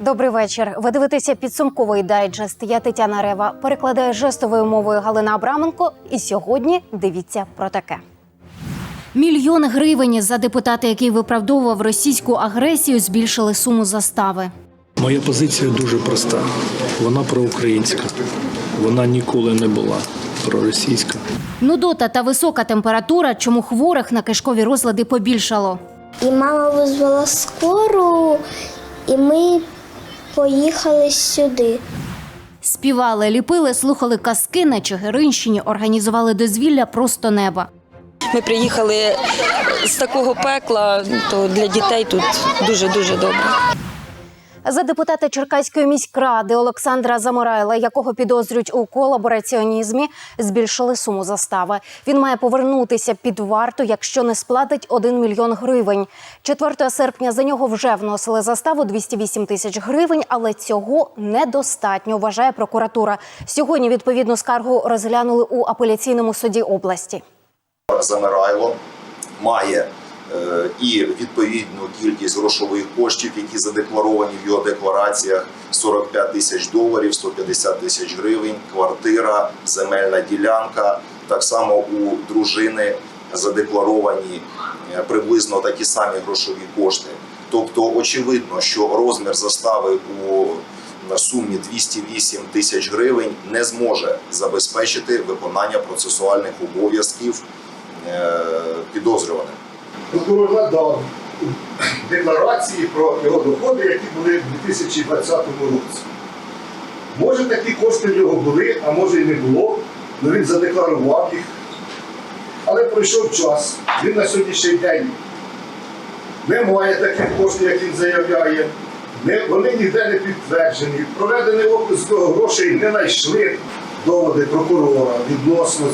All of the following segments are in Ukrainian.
Добрий вечір. Ви дивитеся підсумковий дайджест. Я Тетяна Рева. Перекладає жестовою мовою Галина Абраменко. І сьогодні дивіться про таке. Мільйон гривень за депутата, який виправдовував російську агресію, збільшили суму застави. Моя позиція дуже проста. Вона проукраїнська. Вона ніколи не була проросійська. Нудота та висока температура, чому хворих на кишкові розлади побільшало. І мама визвала скору, і ми поїхали сюди. Співали, ліпили, слухали казки на Чигиринщині, організували дозвілля просто неба. Ми приїхали з такого пекла, то для дітей тут дуже дуже добре. За депутата Черкаської міськради Олександра Заморайла, якого підозрюють у колабораціонізмі, збільшили суму застави. Він має повернутися під варту, якщо не сплатить 1 мільйон гривень. 4 серпня за нього вже вносили заставу 208 тисяч гривень, але цього недостатньо, вважає прокуратура. Сьогодні відповідну скаргу розглянули у апеляційному суді області. Замирайло має і відповідну кількість грошових коштів, які задекларовані в його деклараціях: 45 тисяч доларів, 150 тисяч гривень, квартира, земельна ділянка. Так само у дружини задекларовані е, приблизно такі самі грошові кошти. Тобто, очевидно, що розмір застави у сумі 208 тисяч гривень не зможе забезпечити виконання процесуальних обов'язків е, підозрюваним. Прокурор надав декларації про його доходи, які були в 2020 році. Може, такі кошти в нього були, а може і не було, але він задекларував їх. Але пройшов час. Він на сьогоднішній день не має таких коштів, як він заявляє. Не, вони ніде не підтверджені. Проведений опис грошей не знайшли доводи прокурора відносно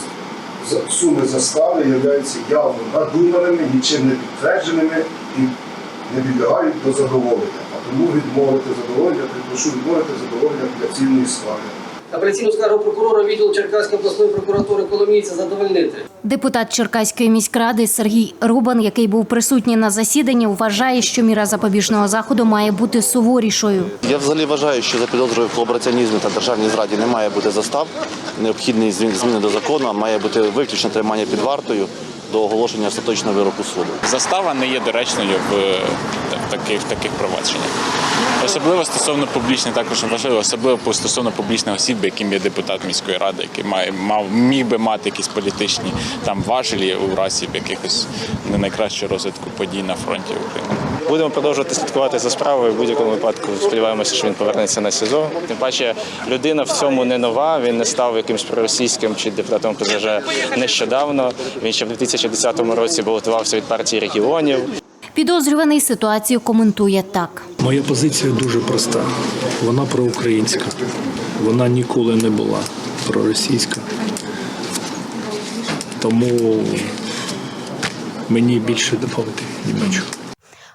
суми застави являються явно надуманими, нічим не підтвердженими і не підлягають до задоволення. А тому відмовити задоволення, припрошу відмовити задоволення апеляційної скарги. Апеляційну скаргу прокурора відділу Черкаської обласної прокуратури Коломійця задовольнити. Депутат Черкаської міськради Сергій Рубан, який був присутній на засіданні, вважає, що міра запобіжного заходу має бути суворішою. Я взагалі вважаю, що за підозрою в колабораціонізмі та державній зраді не має бути застав. Необхідні змін- зміни до закону, має бути виключно тримання під вартою до оголошення остаточного вироку суду. Застава не є доречною в, в таких, в таких провадженнях. Особливо стосовно публічних, також важливо, особливо стосовно публічних осіб, яким є депутат міської ради, який має мав міг би мати якісь політичні там важелі у разі якихось не найкращого розвитку подій на фронті України. Будемо продовжувати слідкувати за справою. В будь-якому випадку сподіваємося, що він повернеться на СІЗО. Тим паче людина в цьому не нова. Він не став якимсь проросійським чи депутатом ПЗЖ нещодавно. Він ще в 2010 році балотувався від партії регіонів. Підозрюваний ситуацію коментує так. Моя позиція дуже проста. Вона проукраїнська. Вона ніколи не була проросійська. Тому мені більше додати нічого.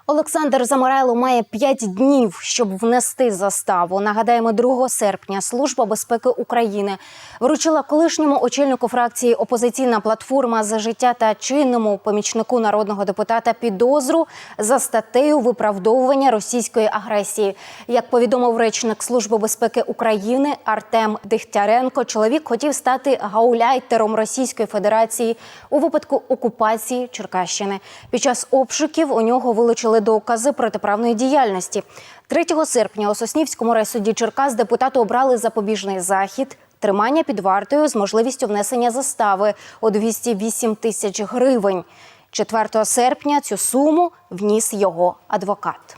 Олександр Заморайло має 5 днів, щоб внести заставу. Нагадаємо, 2 серпня Служба безпеки України вручила колишньому очільнику фракції Опозиційна платформа за життя та чинному помічнику народного депутата підозру за статтею виправдовування російської агресії. Як повідомив речник Служби безпеки України Артем Дихтяренко, чоловік хотів стати гауляйтером Російської Федерації у випадку окупації Черкащини. Під час обшуків у нього вилучили докази протиправної діяльності. 3 серпня у Соснівському райсуді Черкас депутату обрали запобіжний захід. Тримання під вартою з можливістю внесення застави у 208 тисяч гривень. 4 серпня цю суму вніс його адвокат.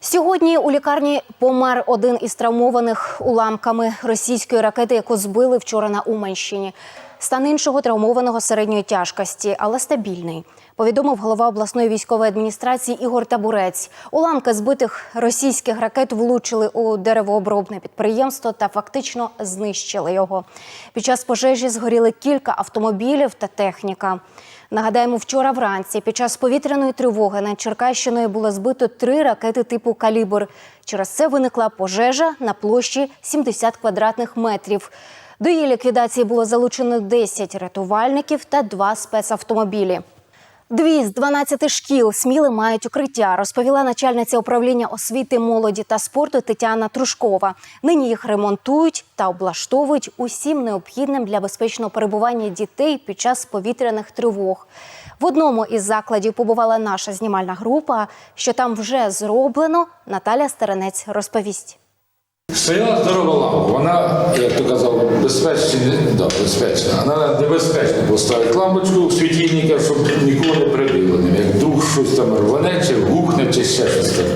Сьогодні у лікарні помер один із травмованих уламками російської ракети, яку збили вчора на Уманщині. Стан іншого травмованого середньої тяжкості, але стабільний. Повідомив голова обласної військової адміністрації Ігор Табурець. Уламки збитих російських ракет влучили у деревообробне підприємство та фактично знищили його. Під час пожежі згоріли кілька автомобілів та техніка. Нагадаємо, вчора вранці під час повітряної тривоги над Черкащиною було збито три ракети типу калібр. Через це виникла пожежа на площі 70 квадратних метрів. До її ліквідації було залучено 10 рятувальників та два спецавтомобілі. Дві з 12 шкіл сміли мають укриття, розповіла начальниця управління освіти, молоді та спорту Тетяна Трушкова. Нині їх ремонтують та облаштовують усім необхідним для безпечного перебування дітей під час повітряних тривог. В одному із закладів побувала наша знімальна група. Що там вже зроблено, Наталя Стеренець розповість. Стояла здорова лампа, вона, як то казав, безпечна, да, безпечна. Вона небезпечна поставити лампочку світильника, щоб нікого не прибило. Як вдруг щось там рване, чи гукне, чи ще щось таке.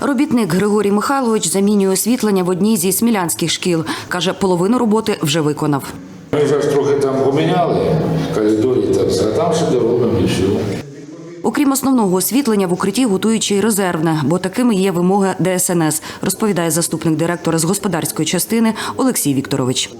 Робітник Григорій Михайлович замінює освітлення в одній зі смілянських шкіл. Каже, половину роботи вже виконав. Ми вже трохи там поміняли коридорі, та все, там ще доробимо і все. Окрім основного освітлення, в укритті готують ще й резервне, бо такими є вимоги ДСНС, розповідає заступник директора з господарської частини Олексій Вікторович.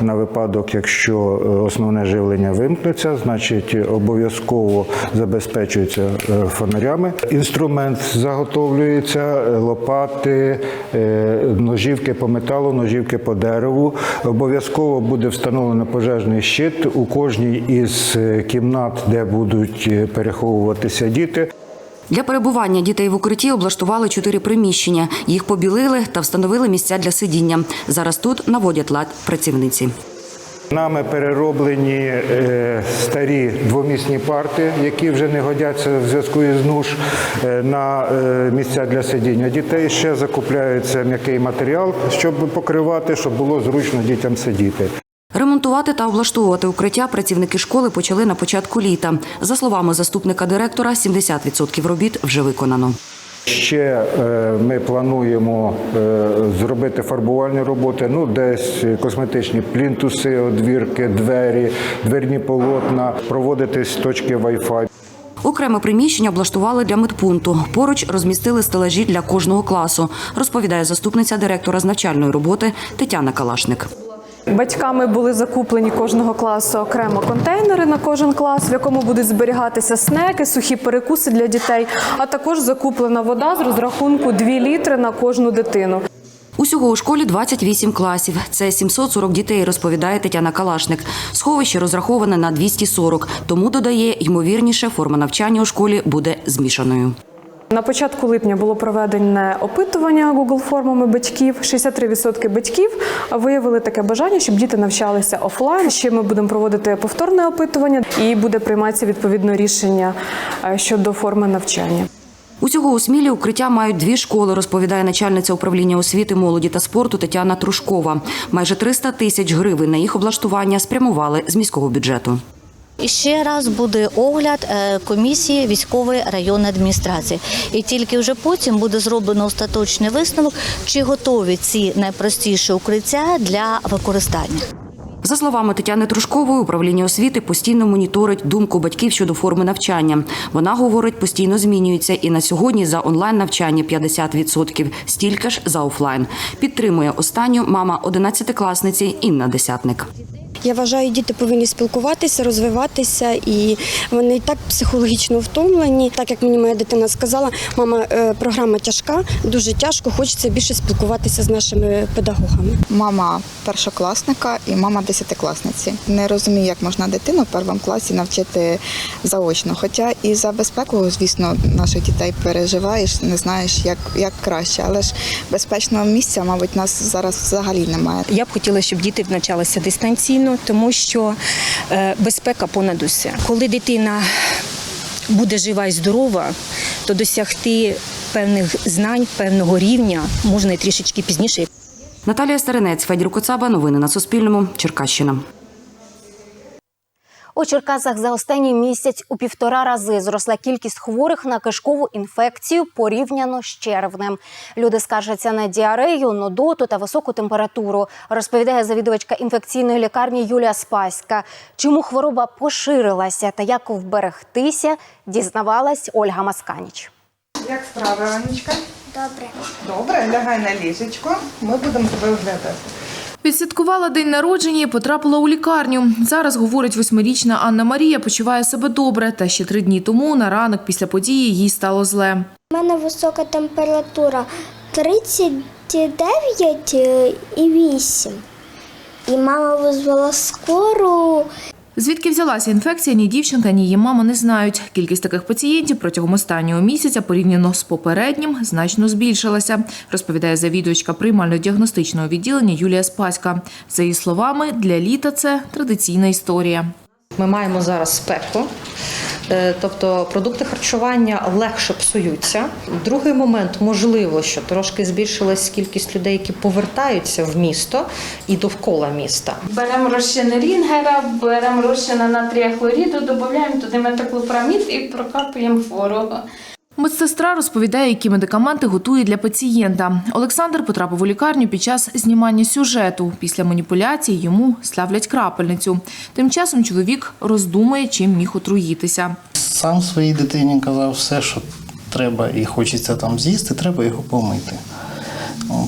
На випадок, якщо е, основне живлення вимкнеться, значить обов'язково забезпечується е, фонарями. Інструмент заготовлюється, е, лопати, е, ножівки по металу, ножівки по дереву. Обов'язково буде встановлено пожежний щит у кожній із е, кімнат, де будуть е, переховуватися діти. Для перебування дітей в укритті облаштували чотири приміщення. Їх побілили та встановили місця для сидіння. Зараз тут наводять лад працівниці. Нами перероблені е, старі двомісні парти, які вже не годяться в зв'язку із нуж е, на е, місця для сидіння дітей. Ще закупляється м'який матеріал, щоб покривати, щоб було зручно дітям сидіти. Ремонтувати та облаштовувати укриття працівники школи почали на початку літа. За словами заступника директора, 70% робіт вже виконано. Ще е, ми плануємо е, зробити фарбувальні роботи, ну десь косметичні плінтуси, одвірки, двері, дверні полотна, проводитись точки Wi-Fi. Окреме приміщення облаштували для медпункту. Поруч розмістили стелажі для кожного класу, розповідає заступниця директора з навчальної роботи Тетяна Калашник. Батьками були закуплені кожного класу окремо контейнери на кожен клас, в якому будуть зберігатися снеки, сухі перекуси для дітей, а також закуплена вода з розрахунку 2 літри на кожну дитину. Усього у школі 28 класів. Це 740 дітей, розповідає Тетяна Калашник. Сховище розраховане на 240, тому додає, ймовірніше, форма навчання у школі буде змішаною. На початку липня було проведене опитування Google формами батьків. 63% батьків виявили таке бажання, щоб діти навчалися офлайн. Ще ми будемо проводити повторне опитування і буде прийматися відповідно рішення е, щодо форми навчання. Усього у Смілі укриття мають дві школи, розповідає начальниця управління освіти, молоді та спорту Тетяна Трушкова. Майже 300 тисяч гривень на їх облаштування спрямували з міського бюджету. І ще раз буде огляд е, комісії військової районної адміністрації. І тільки вже потім буде зроблено остаточний висновок, чи готові ці найпростіші укриття для використання. За словами Тетяни Трушкової, управління освіти постійно моніторить думку батьків щодо форми навчання. Вона говорить, постійно змінюється, і на сьогодні за онлайн навчання 50%, стільки ж за офлайн. Підтримує останню мама 11-класниці Інна Десятник. Я вважаю, діти повинні спілкуватися, розвиватися, і вони і так психологічно втомлені. Так як мені моя дитина сказала, мама, е, програма тяжка, дуже тяжко, хочеться більше спілкуватися з нашими педагогами. Мама першокласника і мама десятикласниці. Не розумію, як можна дитину в першому класі навчити заочно. Хоча і за безпеку, звісно, наших дітей переживаєш, не знаєш, як, як краще. Але ж безпечного місця, мабуть, нас зараз взагалі немає. Я б хотіла, щоб діти навчалися дистанційно, тому що е, безпека понад усе. Коли дитина буде жива і здорова, то досягти певних знань, певного рівня можна і трішечки пізніше. Наталія Старинець, Федір Коцаба. Новини на Суспільному. Черкащина. У Черкасах за останній місяць у півтора рази зросла кількість хворих на кишкову інфекцію порівняно з червнем. Люди скаржаться на діарею, нудоту та високу температуру, розповідає завідувачка інфекційної лікарні Юлія Спаська. Чому хвороба поширилася та як вберегтися, дізнавалась Ольга Масканіч. Як справи, Анечка? Добре. Добре, лягай на ліжечко, ми будемо тебе оглядати. Відсвяткувала день народження і потрапила у лікарню. Зараз, говорить восьмирічна Анна Марія, почуває себе добре. Та ще три дні тому на ранок після події їй стало зле. У мене висока температура 39 і 8. І мама визвала скору. Звідки взялася інфекція, ні дівчинка, ні її мама не знають. Кількість таких пацієнтів протягом останнього місяця порівняно з попереднім значно збільшилася, розповідає завідувачка приймально-діагностичного відділення Юлія Спаська. За її словами, для літа це традиційна історія. Ми маємо зараз спеку, тобто продукти харчування легше псуються. Другий момент, можливо, що трошки збільшилась кількість людей, які повертаються в місто і довкола міста. Беремо розчини рінгера, беремо розчини натрія хлоріду, додаємо туди метаклопрамід і прокапуємо хворого. Медсестра розповідає, які медикаменти готує для пацієнта. Олександр потрапив у лікарню під час знімання сюжету. Після маніпуляцій йому ставлять крапельницю. Тим часом чоловік роздумує, чим міг отруїтися. Сам своїй дитині казав все, що треба і хочеться там з'їсти, треба його помити.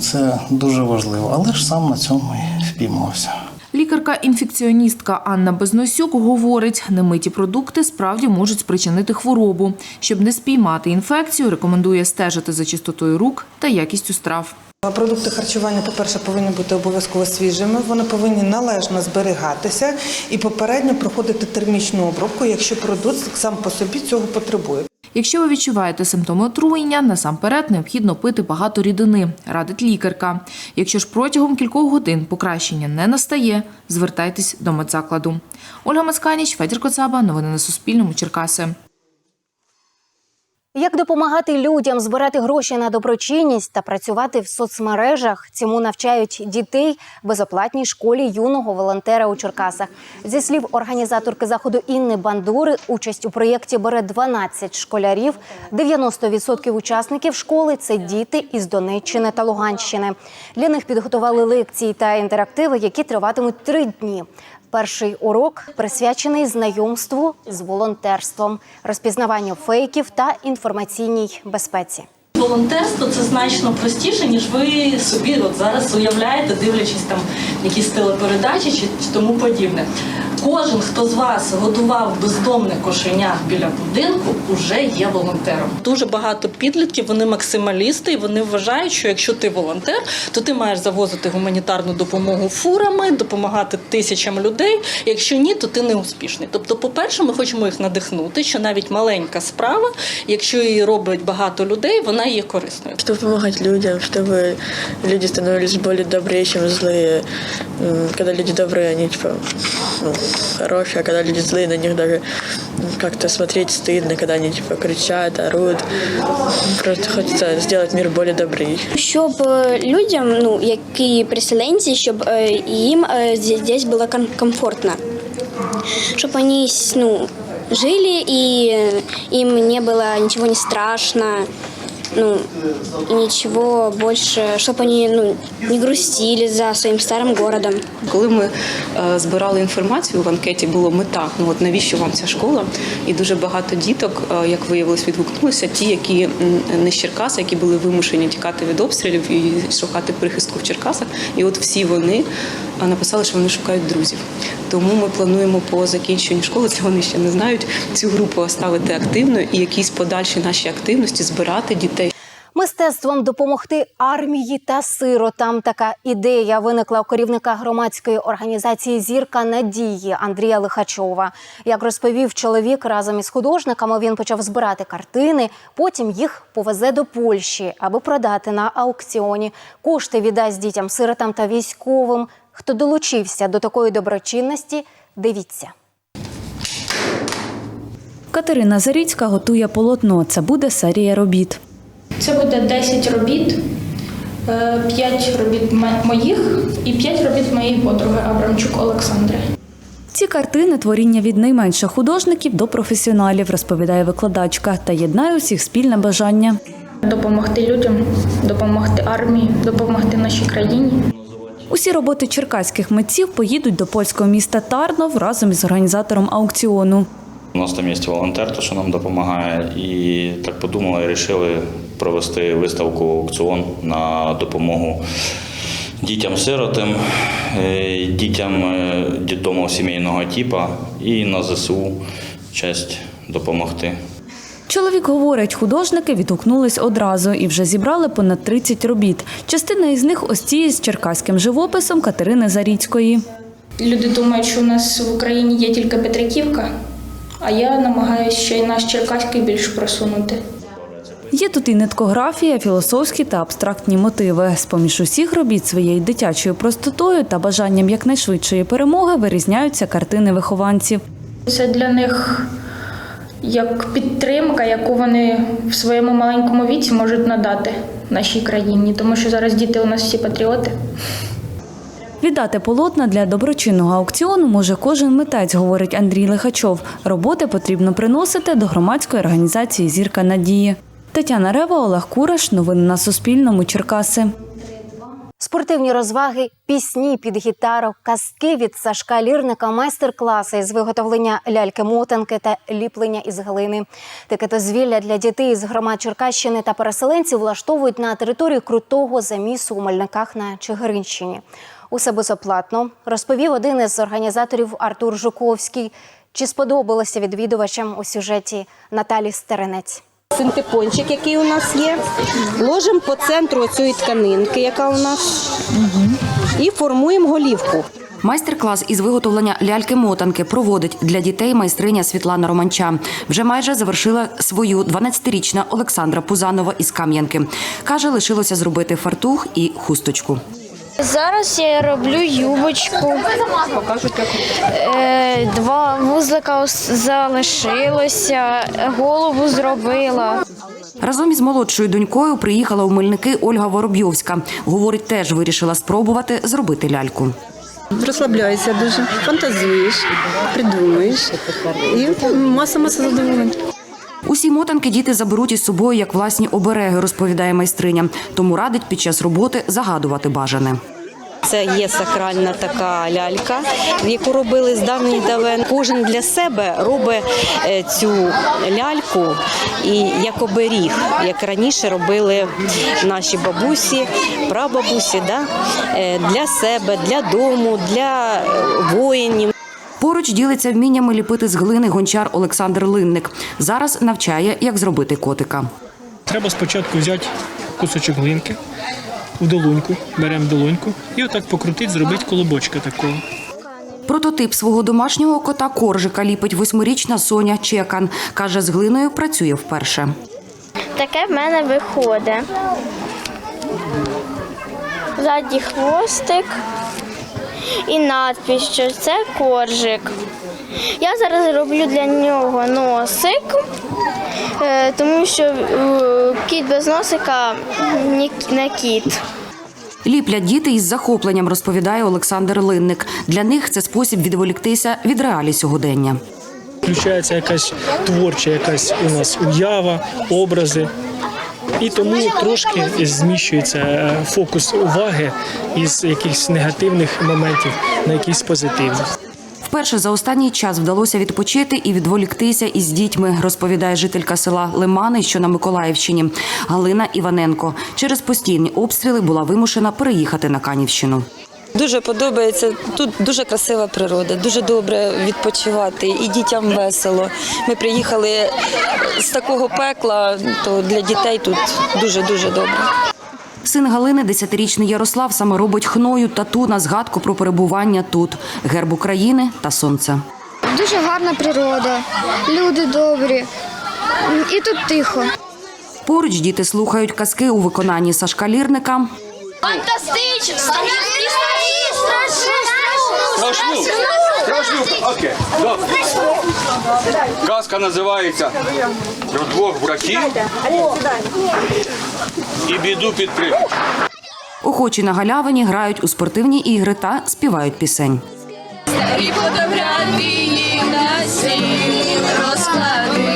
Це дуже важливо, але ж сам на цьому і впіймався. Лікарка-інфекціоністка Анна Безносюк говорить, немиті продукти справді можуть спричинити хворобу. Щоб не спіймати інфекцію, рекомендує стежити за чистотою рук та якістю страв. Продукти харчування, по-перше, повинні бути обов'язково свіжими, вони повинні належно зберігатися і попередньо проходити термічну обробку, якщо продукт сам по собі цього потребує. Якщо ви відчуваєте симптоми отруєння, насамперед необхідно пити багато рідини, радить лікарка. Якщо ж протягом кількох годин покращення не настає, звертайтесь до медзакладу. Ольга Масканіч, Федір Коцаба. Новини на Суспільному. Черкаси. Як допомагати людям збирати гроші на доброчинність та працювати в соцмережах? Цьому навчають дітей в безоплатній школі юного волонтера у Черкасах. Зі слів організаторки заходу Інни Бандури, участь у проєкті бере 12 школярів. 90% учасників школи це діти із Донеччини та Луганщини. Для них підготували лекції та інтерактиви, які триватимуть три дні. Перший урок присвячений знайомству з волонтерством, розпізнаванню фейків та інформаційній безпеці. Волонтерство це значно простіше, ніж ви собі от зараз уявляєте, дивлячись там якісь телепередачі чи, тому подібне. Кожен, хто з вас годував бездомне кошеня біля будинку, уже є волонтером. Дуже багато підлітків, вони максималісти, і вони вважають, що якщо ти волонтер, то ти маєш завозити гуманітарну допомогу фурами, допомагати тисячам людей. Якщо ні, то ти не успішний. Тобто, по-перше, ми хочемо їх надихнути, що навіть маленька справа, якщо її робить багато людей, вона є корисною. Чтобы помогать людям, чтобы люди становились более добрее, чем злые. М, Когда люди добрые, они типа ну, хорошие, а когда люди злые, на них даже м, как-то смотреть стыдно, когда они типа кричат, орут. Просто хочется сделать мир более добрый. Щоб е, людям, ну які переселенці, щоб е, їм е, зі- здесь було ком- комфортно, щоб вони ну, жили і э, им не было ничего не страшно, ну и ничего больше, чтобы они ну, не грустили за своим старым городом. Коли ми е, збирали інформацію в анкеті, було мета. Ну от навіщо вам ця школа? І дуже багато діток, е, як виявилось, відгукнулися. Ті, які не з Черкаса, які були вимушені тікати від обстрілів і шукати прихистку в Черкасах. І от всі вони написали, що вони шукають друзів. Тому ми плануємо по закінченню школи, це вони ще не знають, цю групу оставити активною і якісь подальші наші активності збирати дітей. Мистецтвом допомогти армії та сиротам. Така ідея виникла у керівника громадської організації Зірка надії Андрія Лихачова. Як розповів чоловік, разом із художниками він почав збирати картини. Потім їх повезе до Польщі, аби продати на аукціоні. Кошти віддасть дітям, сиротам та військовим. Хто долучився до такої доброчинності? Дивіться. Катерина Заріцька готує полотно. Це буде серія робіт. Це буде 10 робіт, 5 робіт моїх і 5 робіт моєї подруги Абрамчук Олександри. Ці картини творіння від найменших художників до професіоналів, розповідає викладачка, та єднає усіх спільне бажання. Допомогти людям, допомогти армії, допомогти нашій країні. Усі роботи черкаських митців поїдуть до польського міста Тарнов разом із організатором аукціону. У нас там є волонтер, то, що нам допомагає, і так подумали вирішили провести виставку аукціон на допомогу дітям-сиротам, е, дітям е, сімейного типу і на ЗСУ честь допомогти. Чоловік говорить, художники відгукнулись одразу і вже зібрали понад 30 робіт. Частина із них ось ці з черкаським живописом Катерини Заріцької. Люди думають, що у нас в Україні є тільки Петриківка, а я намагаюся ще й наш Черкаський більш просунути. Є тут і ниткографія, філософські та абстрактні мотиви. З-поміж усіх робіт своєю дитячою простотою та бажанням якнайшвидшої перемоги вирізняються картини вихованців. Це для них як підтримка, яку вони в своєму маленькому віці можуть надати нашій країні, тому що зараз діти у нас всі патріоти. Віддати полотна для доброчинного аукціону може кожен митець, говорить Андрій Лихачов. Роботи потрібно приносити до громадської організації Зірка надії. Тетяна Рева, Олег Кураш. Новини на Суспільному. Черкаси. Спортивні розваги, пісні під гітару, казки від Сашка Лірника, майстер-класи з виготовлення ляльки-мотанки та ліплення із глини. Таке дозвілля для дітей з громад Черкащини та переселенців влаштовують на території крутого замісу у Мельниках на Чигиринщині. Усе безоплатно, розповів один із організаторів Артур Жуковський. Чи сподобалося відвідувачам у сюжеті Наталі Стеренець? Синтепончик, який у нас є, ложимо по центру цієї тканинки, яка у нас, і формуємо голівку. Майстер-клас із виготовлення ляльки-мотанки проводить для дітей майстриня Світлана Романча. Вже майже завершила свою 12-річна Олександра Пузанова із Кам'янки. Каже, лишилося зробити фартух і хусточку. Зараз я роблю юбочку. Е, Два вузлика залишилося, голову зробила. Разом із молодшою донькою приїхала у Мельники Ольга Воробйовська. Говорить, теж вирішила спробувати зробити ляльку. Розслабляєшся дуже, фантазуєш, придумуєш і маса-маса задоволень. Усі мотанки діти заберуть із собою як власні обереги, розповідає майстриня. Тому радить під час роботи загадувати бажане. Це є сакральна така лялька, яку робили з давніх давен. Кожен для себе робить е, цю ляльку і як оберіг, як раніше робили наші бабусі, прабабусі, да? е, для себе, для дому, для е, воїнів. Поруч ділиться вміннями ліпити з глини гончар Олександр Линник. Зараз навчає, як зробити котика. Треба спочатку взяти кусочок глинки в долоньку, беремо долоньку і отак покрутити, зробити колобочка такого. Прототип свого домашнього кота коржика ліпить восьмирічна Соня Чекан. Каже, з глиною працює вперше. Таке в мене виходить. Ззаді хвостик і надпись, що це коржик. Я зараз роблю для нього носик, е, тому що е, кіт без носика не кіт. Ліплять діти із захопленням, розповідає Олександр Линник. Для них це спосіб відволіктися від реалій сьогодення. Включається якась творча, якась у нас уява, образи. І тому трошки зміщується е, фокус уваги із якихось негативних моментів на якісь позитивні. Вперше за останній час вдалося відпочити і відволіктися із дітьми, розповідає жителька села Лимани, що на Миколаївщині, Галина Іваненко. Через постійні обстріли була вимушена переїхати на Канівщину. Дуже подобається. Тут дуже красива природа, дуже добре відпочивати і дітям весело. Ми приїхали з такого пекла, то для дітей тут дуже дуже добре. Син Галини, десятирічний Ярослав, саме робить хною тату на згадку про перебування тут, герб України та сонце. Дуже гарна природа, люди добрі. І тут тихо. Поруч діти слухають казки у виконанні Сашка Лірника. Фантастично! Страшну. Страшну. Окей. Добре. Казка називається про двох братів і біду під прип'ять. Охочі на галявині грають у спортивні ігри та співають пісень. Старі фотографії на стіл розклади,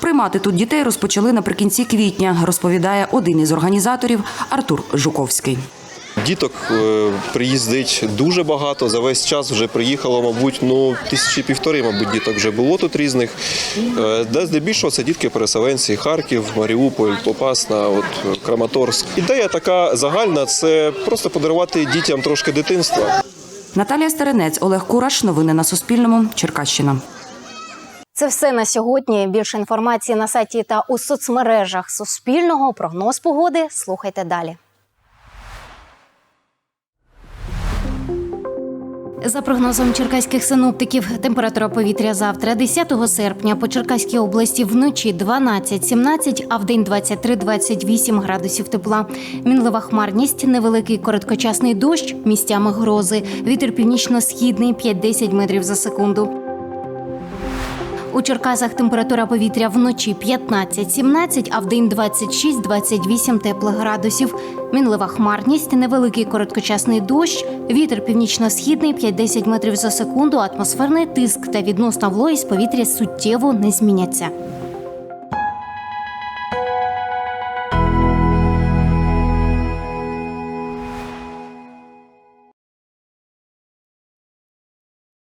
Приймати тут дітей розпочали наприкінці квітня, розповідає один із організаторів Артур Жуковський. Діток е, приїздить дуже багато. За весь час вже приїхало, мабуть, ну тисячі півтори, мабуть, діток вже було тут різних. Е, Де здебільшого це дітки-переселенці Харків, Маріуполь, Попасна, от Краматорськ. Ідея така загальна це просто подарувати дітям трошки дитинства. Наталія Стеренець, Олег Кураш. Новини на Суспільному. Черкащина. Це все на сьогодні. Більше інформації на сайті та у соцмережах Суспільного. Прогноз погоди слухайте далі. За прогнозом черкаських синоптиків, температура повітря завтра, 10 серпня, по Черкаській області вночі 12-17, а вдень 23-28 градусів тепла. Мінлива хмарність, невеликий короткочасний дощ, місцями грози. Вітер північно-східний 5-10 метрів за секунду. У Черкасах температура повітря вночі 15-17, а вдень 26-28 теплих градусів. Мінлива хмарність, невеликий короткочасний дощ, вітер північно-східний 5-10 метрів за секунду, атмосферний тиск та відносна вологість повітря суттєво не зміняться.